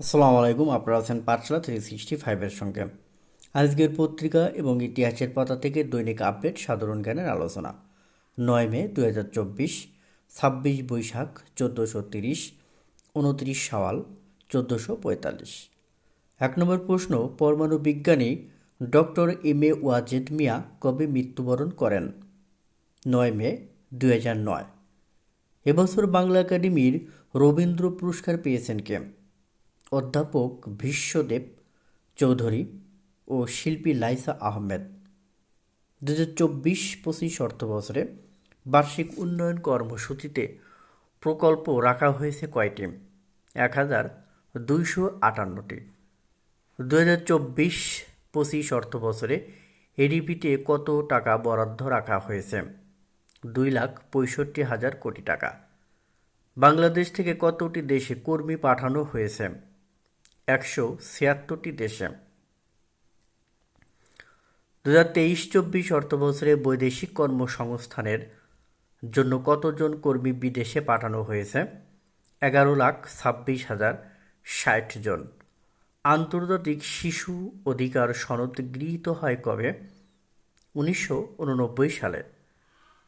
আসসালামু আলাইকুম আপনারা আছেন পাঠশালা থ্রি সিক্সটি ফাইভের সঙ্গে। আজকের পত্রিকা এবং ইতিহাসের পাতা থেকে দৈনিক আপডেট, সাধারণ জ্ঞানের আলোচনা। নয় মে দু হাজার চব্বিশ, ছাব্বিশ বৈশাখ চোদ্দোশো তিরিশ, উনত্রিশ সাওয়াল চোদ্দোশো পঁয়তাল্লিশ। এক নম্বর প্রশ্ন, পরমাণু বিজ্ঞানী doctor M A Wazed Miah কবে মৃত্যুবরণ করেন? নয় মে দু হাজার নয়। এবছর বাংলা একাডেমির রবীন্দ্র পুরস্কার পেয়েছেন কে? অধ্যাপক ভীষ্মদেব চৌধুরী ও শিল্পী লাইসা আহমেদ। দু হাজার চব্বিশ পঁচিশ অর্থ বছরে বার্ষিক উন্নয়ন কর্মসূচিতে প্রকল্প রাখা হয়েছে কয়টি? এক হাজার দুইশো আটান্নটি। দু হাজার চব্বিশ পঁচিশ অর্থ বছরে এডিপিতে কত টাকা বরাদ্দ রাখা হয়েছে? দুই লাখ পঁয়ষট্টি হাজার কোটি টাকা। বাংলাদেশ থেকে কতটি দেশে কর্মী পাঠানো হয়েছে? একশো ছিয়াত্তরটি দেশে। দু হাজার তেইশ চব্বিশ অর্থবছরে বৈদেশিক কর্মসংস্থানের জন্য কতজন কর্মী বিদেশে পাঠানো হয়েছে? এগারো লাখ ছাব্বিশ হাজার ষাট জন। আন্তর্জাতিক শিশু অধিকার সনদ গৃহীত হয় কবে? উনিশশো উননব্বই সালে।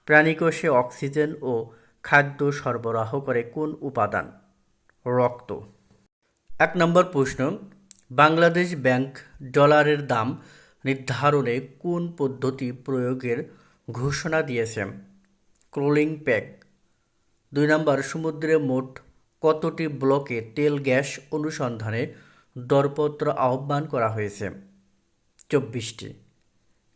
প্রাণীকোষে অক্সিজেন ও খাদ্য সরবরাহ করে কোন উপাদান? রক্ত। এক নম্বর প্রশ্ন, বাংলাদেশ ব্যাংক ডলারের দাম নির্ধারণে কোন পদ্ধতি প্রয়োগের ঘোষণা দিয়েছে? Crawling peg. দুই নম্বর, সমুদ্রে মোট কতটি ব্লকে তেল গ্যাস অনুসন্ধানে দরপত্র আহ্বান করা হয়েছে? চব্বিশটি।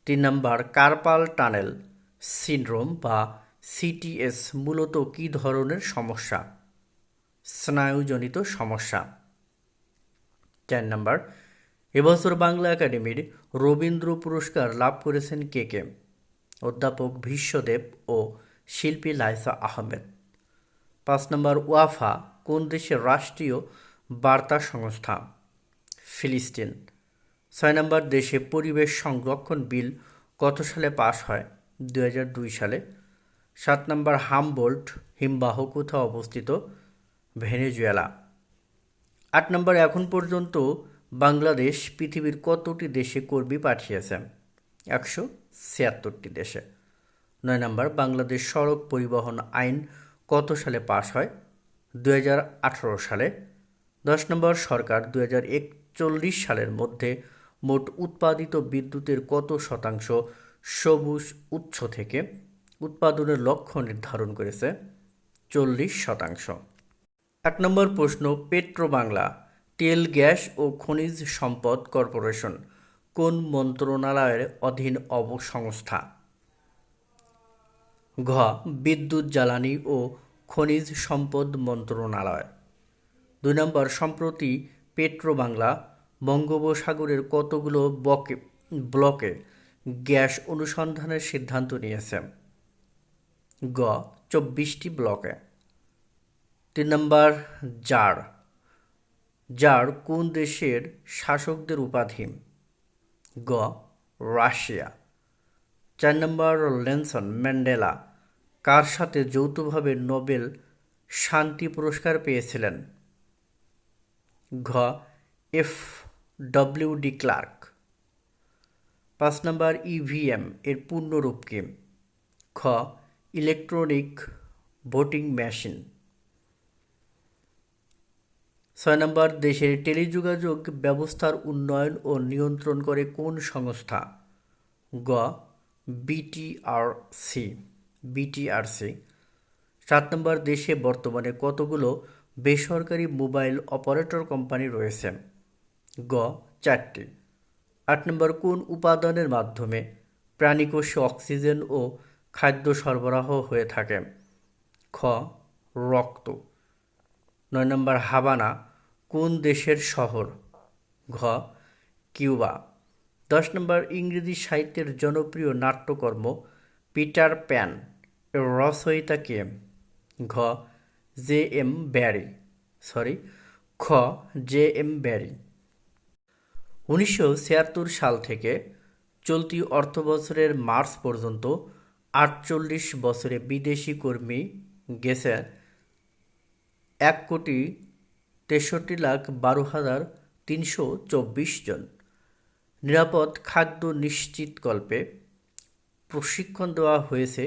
তিন নম্বর, কার্পাল টানেল সিনড্রোম বা সিটিএস মূলত কী ধরনের সমস্যা? স্নায়ুজনিত সমস্যা। চার নম্বর, এবছর বাংলা একাডেমির রবীন্দ্র পুরস্কার লাভ করেছেন কে কে? অধ্যাপক ভীষ্মদেব ও শিল্পী লাইসা আহমেদ। পাঁচ নম্বর, ওয়াফা কোন দেশের রাষ্ট্রীয় বার্তা সংস্থা? ফিলিস্তিন। ছয় নম্বর, দেশে পরিবেশ সংরক্ষণ বিল কত সালে পাশ হয়? দু হাজার দুই সালে। সাত নম্বর, হামবোল্ট হিমবাহ কোথাও অবস্থিত? ভেনেজুয়েলা। আট নম্বর, এখন পর্যন্ত বাংলাদেশ পৃথিবীর কতটি দেশে কর্মী পাঠিয়েছে? একশো ছিয়াত্তরটি দেশে। নয় নম্বর, বাংলাদেশ সড়ক পরিবহন আইন কত সালে পাশ হয়? দু হাজার আঠারো সালে। দশ নম্বর, সরকার দু সালের মধ্যে মোট উৎপাদিত বিদ্যুতের কত শতাংশ সবুজ উৎস থেকে উৎপাদনের লক্ষ্য নির্ধারণ করেছে? চল্লিশ শতাংশ। এক নম্বর প্রশ্ন পেট্রো বাংলা তেল, গ্যাস ও খনিজ সম্পদ কর্পোরেশন কোন মন্ত্রণালয়ের অধীন অবসংস্থা? ঘ, বিদ্যুৎ, জ্বালানি ও খনিজ সম্পদ মন্ত্রণালয়। দুই নম্বর, সম্প্রতি পেট্রো বাংলা বঙ্গোপসাগরের কতগুলো বকে, ব্লকে গ্যাস অনুসন্ধানের সিদ্ধান্ত নিয়েছে? গ চব্বিশটি ব্লকে। তিন নম্বর জার জার কোন দেশের শাসকদের উপাধি? গ, রাশিয়া। চার নম্বর লেনসন ম্যান্ডেলা। কার সাথে যৌথভাবে নোবেল শান্তি পুরস্কার পেয়েছিলেন? ঘ, এফ ডব্লিউ ডি ক্লার্ক। পাঁচ নম্বর, ইভিএম, এর পূর্ণরূপ কি? খ, ইলেকট্রনিক ভোটিং মেশিন। ছয় নম্বর, দেশের টেলিযোগাযোগ ব্যবস্থার উন্নয়ন ও নিয়ন্ত্রণ করে কোন সংস্থা? গ বিটিআরসি বিটিআরসি সাত নম্বর, দেশে বর্তমানে কতগুলো বেসরকারি মোবাইল অপারেটর কোম্পানি রয়েছে? গ, চারটি। আট নম্বর, কোন উপাদানের মাধ্যমে প্রাণীকোষে, অক্সিজেন ও খাদ্য সরবরাহ হয়ে থাকে? খ, রক্ত। নয় নম্বর হাবানা কোন দেশের শহর? ঘ. কিউবা। দশ নম্বর ইংরেজি সাহিত্যের জনপ্রিয় নাট্যকর্ম পিটার প্যান এর রচয়িতা কে? ঘ. জে. এম. ব্যারি। সরি, খ. জে. এম. ব্যারি। উনিশশো ছিয়াত্তর সাল থেকে চলতি অর্থবছরের মার্চ পর্যন্ত আটচল্লিশ বছরে বিদেশি কর্মী গেছে এক কোটি তেষট্টি লাখ বারো হাজার তিনশো চব্বিশ জন। নিরাপদ খাদ্য নিশ্চিতকল্পে প্রশিক্ষণ দেওয়া হয়েছে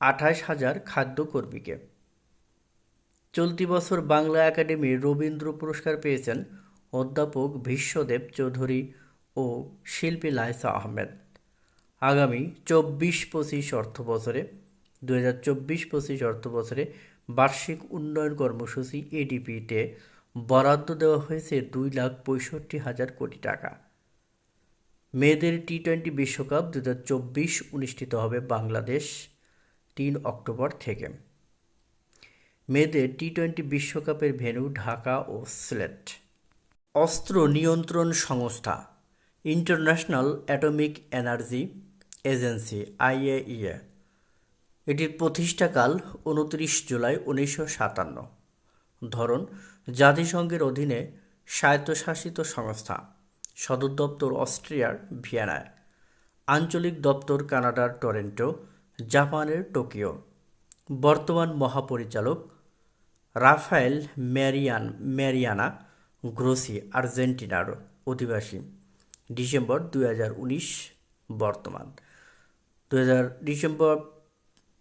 আঠাশ হাজার খাদ্যকর্মীকে। চলতি বছর বাংলা একাডেমির রবীন্দ্র পুরস্কার পেয়েছেন অধ্যাপক বিশ্বদেব চৌধুরী ও শিল্পী লাইসা আহমেদ। আগামী চব্বিশ পঁচিশ অর্থ বছরে দু হাজার চব্বিশ পঁচিশ অর্থ বছরে বার্ষিক উন্নয়ন কর্মসূচি এডিপিতে বরাদ্দ দেওয়া হয়েছে দুই লাখ পঁয়ষট্টি হাজার কোটি টাকা। মেয়েদের টি টোয়েন্টি বিশ্বকাপ দু হাজার চব্বিশ অনুষ্ঠিত হবে বাংলাদেশ তিন অক্টোবর থেকে। মেয়েদের টি টোয়েন্টি বিশ্বকাপের ভেন্যু ঢাকা ও সিলেট। অস্ত্র নিয়ন্ত্রণ সংস্থা, international atomic energy agency, IAEA এটির প্রতিষ্ঠাকাল উনত্রিশ জুলাই উনিশশো সাতান্ন। ধরন, জাতিসংঘের অধীনে স্বায়ত্তশাসিত সংস্থা, সদর দপ্তর অস্ট্রিয়ার ভিয়েনায়, আঞ্চলিক দপ্তর কানাডার টরেন্টো, জাপানের টোকিও, বর্তমান মহাপরিচালক রাফায়েল ম্যারিয়ান, ম্যারিয়ানা গ্রোসি আর্জেন্টিনার অধিবাসী। ডিসেম্বর দু হাজার উনিশ বর্তমান। দু ডিসেম্বর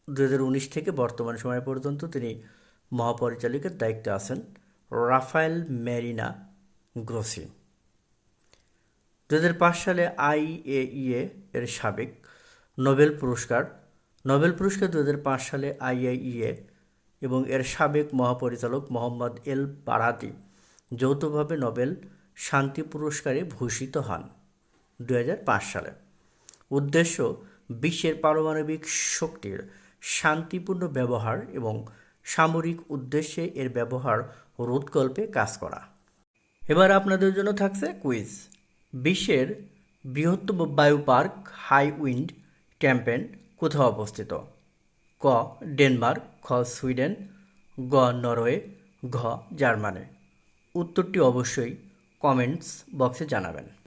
দুই হাজার উনিশ থেকে বর্তমান সময় পর্যন্ত তিনি মহাপরিচালকের দায়িত্বে আছেন রাফায়েল মেরিনা গ্রোসি। দুই হাজার পাঁচ সালে আইএইএ এর সাবেক নোবেল পুরস্কার নোবেল পুরস্কার দু সালে আইএইএ এবং এর সাবেক মহাপরিচালক মোহাম্মদ এল বারাদি যৌথভাবে নোবেল শান্তি পুরস্কারে ভূষিত হন দুই হাজার পাঁচ সালে। উদ্দেশ্য বিশ্বের পারমাণবিক শক্তির শান্তিপূর্ণ ব্যবহার এবং সামরিক উদ্দেশ্যে এর ব্যবহার রোধকল্পে কাজ করা। এবার আপনাদের জন্য থাকছে কুইজ। বিশ্বের বৃহত্তম বায়ু পার্ক হাই উইন্ড ক্যাম্পেন কোথাও অবস্থিত? ক, ডেনমার্ক, খ, সুইডেন, গ, নরওয়ে, ঘ, জার্মানি। উত্তরটি অবশ্যই কমেন্টস বক্সে জানাবেন।